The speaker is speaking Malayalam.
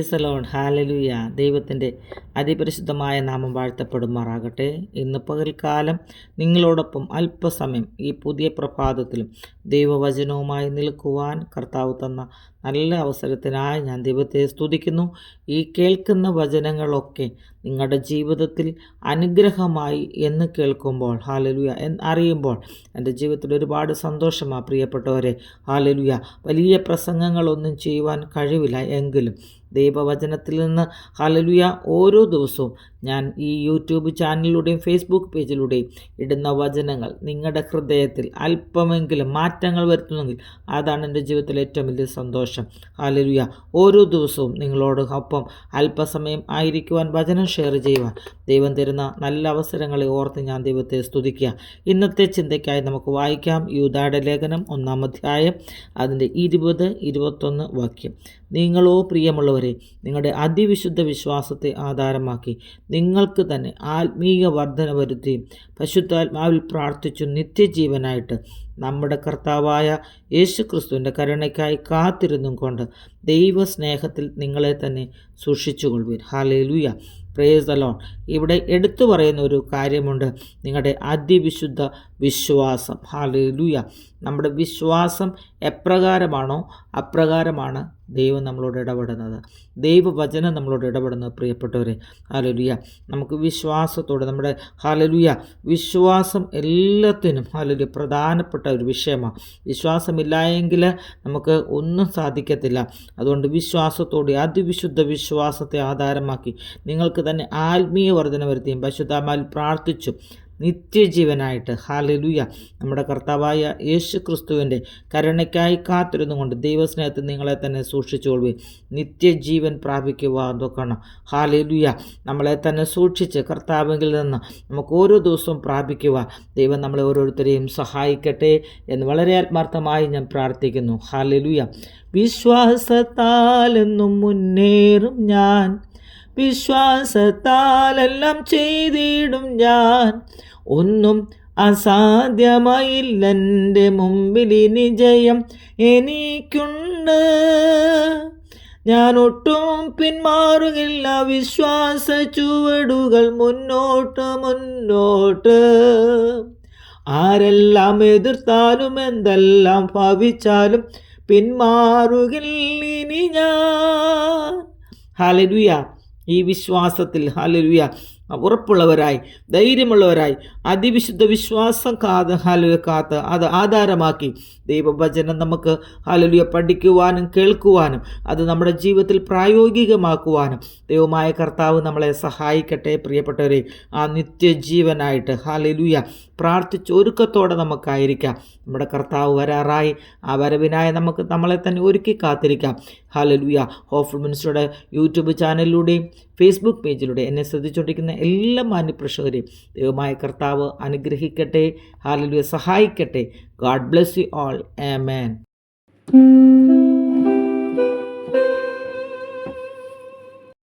സലോൺ ഹാലലുയ ദൈവത്തിന്റെ അതിപരിശുദ്ധമായ നാമം വാഴ്ത്തപ്പെടുമാറാകട്ടെ. ഇന്ന് പകൽക്കാലം നിങ്ങളോടൊപ്പം അല്പസമയം ഈ പുതിയ പ്രഭാതത്തിലും ദൈവവചനവുമായി നിൽക്കുവാൻ കർത്താവ് തന്ന നല്ല അവസരത്തിനായി ഞാൻ ദൈവത്തെ സ്തുതിക്കുന്നു. ഈ കേൾക്കുന്ന വചനങ്ങളൊക്കെ നിങ്ങളുടെ ജീവിതത്തിൽ അനുഗ്രഹമായി എന്ന് കേൾക്കുമ്പോൾ ഹാലലുയ എന്ന് അറിയുമ്പോൾ എന്റെ ജീവിതത്തിൽ ഒരുപാട് സന്തോഷമാണ് പ്രിയപ്പെട്ടവരെ ഹാലലുയ വലിയ പ്രസംഗങ്ങളൊന്നും ചെയ്യുവാൻ കഴിവില്ല എങ്കിലും ദൈവവചനത്തിൽ നിന്ന്. ഹലലുയ ഓരോ ദിവസവും ഞാൻ ഈ യൂട്യൂബ് ചാനലിലൂടെയും ഫേസ്ബുക്ക് പേജിലൂടെയും ഇടുന്ന വചനങ്ങൾ നിങ്ങളുടെ ഹൃദയത്തിൽ അല്പമെങ്കിലും മാറ്റങ്ങൾ വരുത്തുന്നെങ്കിൽ അതാണ് എന്റെ ജീവിതത്തിലെ ഏറ്റവും വലിയ സന്തോഷം. ഹലലുയ ഓരോ ദിവസവും നിങ്ങളോട് ഒപ്പം അല്പസമയം ആയിരിക്കുവാൻ വചനം ഷെയർ ചെയ്യുവാൻ ദൈവം തരുന്ന നല്ല അവസരങ്ങളെ ഓർത്ത് ഞാൻ ദൈവത്തെ സ്തുതിക്കുക. ഇന്നത്തെ ചിന്തയ്ക്കായി നമുക്ക് വായിക്കാം യൂതായുടെ ലേഖനം ഒന്നാം അധ്യായം അതിന്റെ ഇരുപത് ഇരുപത്തൊന്ന് വാക്യം. നിങ്ങളോ പ്രിയമുള്ളവരെ നിങ്ങളുടെ അതിവിശുദ്ധ വിശ്വാസത്തെ ആധാരമാക്കി നിങ്ങൾക്ക് തന്നെ ആത്മീയ വർധന വരുത്തി പശുദ്ധാത്മാവിൽ പ്രാർത്ഥിച്ചു നിത്യജീവനായിട്ട് നമ്മുടെ കർത്താവായ യേശു ക്രിസ്തുവിന്റെ കരുണയ്ക്കായി കാത്തിരുന്നും കൊണ്ട് ദൈവസ്നേഹത്തിൽ നിങ്ങളെ തന്നെ സൂക്ഷിച്ചുകൊള്ളുവിൻ. ഹാലയിലൂയ പ്രേസ് അലോൺ ഇവിടെ എടുത്തു പറയുന്ന ഒരു കാര്യമുണ്ട്. നിങ്ങളുടെ അതിവിശുദ്ധ വിശ്വാസം. ഹാലയിലൂയ നമ്മുടെ വിശ്വാസം എപ്രകാരമാണോ അപ്രകാരമാണ് ദൈവം നമ്മളോട് ഇടപെടുന്നത്. ദൈവവചനം നമ്മളോട് ഇടപെടുന്നത് പ്രിയപ്പെട്ടവരെ. ഹാലലുയ നമുക്ക് വിശ്വാസത്തോടെ നമ്മുടെ ഹാലലുയ വിശ്വാസം എല്ലാത്തിനും ഹാലലുയ പ്രധാനപ്പെട്ട ഒരു വിഷയമാണ്. വിശ്വാസമില്ലായെങ്കിൽ നമുക്ക് ഒന്നും സാധിക്കത്തില്ല. അതുകൊണ്ട് വിശ്വാസത്തോടെ അതിവിശുദ്ധ വിശ്വാസത്തെ ആധാരമാക്കി നിങ്ങൾക്ക് തന്നെ ആത്മീയ വർധന വരുത്തിയും പശുതാമാൽ പ്രാർത്ഥിച്ചു നിത്യജീവനായിട്ട്. ഹാലലുയ നമ്മുടെ കർത്താവായ യേശു ക്രിസ്തുവിന്റെ കരുണയ്ക്കായി കാത്തിരുന്നുകൊണ്ട് ദൈവസ്നേഹത്തിൽ നിങ്ങളെ തന്നെ സൂക്ഷിച്ചുകൊള്ളു നിത്യജീവൻ പ്രാപിക്കുക നോക്കണം. ഹാലലുയ നമ്മളെ തന്നെ സൂക്ഷിച്ച് കർത്താവെങ്കിൽ നിന്ന് നമുക്ക് ഓരോ ദിവസവും പ്രാപിക്കുക ദൈവം നമ്മളെ ഓരോരുത്തരെയും സഹായിക്കട്ടെ എന്ന് വളരെ ആത്മാർത്ഥമായി ഞാൻ പ്രാർത്ഥിക്കുന്നു. ഹാലലുയ വിശ്വാസത്താലെന്നും മുന്നേറും ഞാൻ. വിശ്വാസത്താലെല്ലാം ചെയ്തിടും ഞാൻ. ഒന്നും അസാധ്യമായില്ലെന്റെ മുമ്പിൽ ഇനി ജയം എനിക്കുണ്ട്. ഞാൻ ഒട്ടും പിന്മാറുകില്ല വിശ്വാസ ചുവടുകൾ മുന്നോട്ട് മുന്നോട്ട്. ആരെല്ലാം എതിർത്താലും എന്തെല്ലാം ഭാവിച്ചാലും പിന്മാറുകില്ല ഞാൻ. ഹലരുയ ഈ വിശ്വാസത്തിൽ ഹാലലുയ ഉറപ്പുള്ളവരായി ധൈര്യമുള്ളവരായി അതിവിശുദ്ധ വിശ്വാസം കാത് ഹാലുവ കാത്ത് അത് ആധാരമാക്കി. ദൈവവചനം നമുക്ക് ഹാലുലിയ പഠിക്കുവാനും കേൾക്കുവാനും അത് നമ്മുടെ ജീവിതത്തിൽ പ്രായോഗികമാക്കുവാനും ദൈവമായ കർത്താവ് നമ്മളെ സഹായിക്കട്ടെ പ്രിയപ്പെട്ടവരെ. ആ നിത്യജീവനായിട്ട് ഹാലലുയ പ്രാർത്ഥിച്ച് ഒരുക്കത്തോടെ നമുക്കായിരിക്കാം. നമ്മുടെ കർത്താവ് വരാറായി ആ വരവിനായി നമുക്ക് നമ്മളെ തന്നെ ഒരുക്കി കാത്തിരിക്കാം. ഹാലലുയ ഹോഫ് മിനിസ്റ്ററുടെ യൂട്യൂബ് ചാനലിലൂടെയും ഫേസ്ബുക്ക് പേജിലൂടെ എന്നെ ശ്രദ്ധിച്ചുകൊണ്ടിരിക്കുന്ന എല്ലാ മാന്യപ്രേക്ഷകരെയും ദൈവമായ കർത്താവ് അനുഗ്രഹിക്കട്ടെ. ഹാലലുവെ സഹായിക്കട്ടെ. God bless you all amen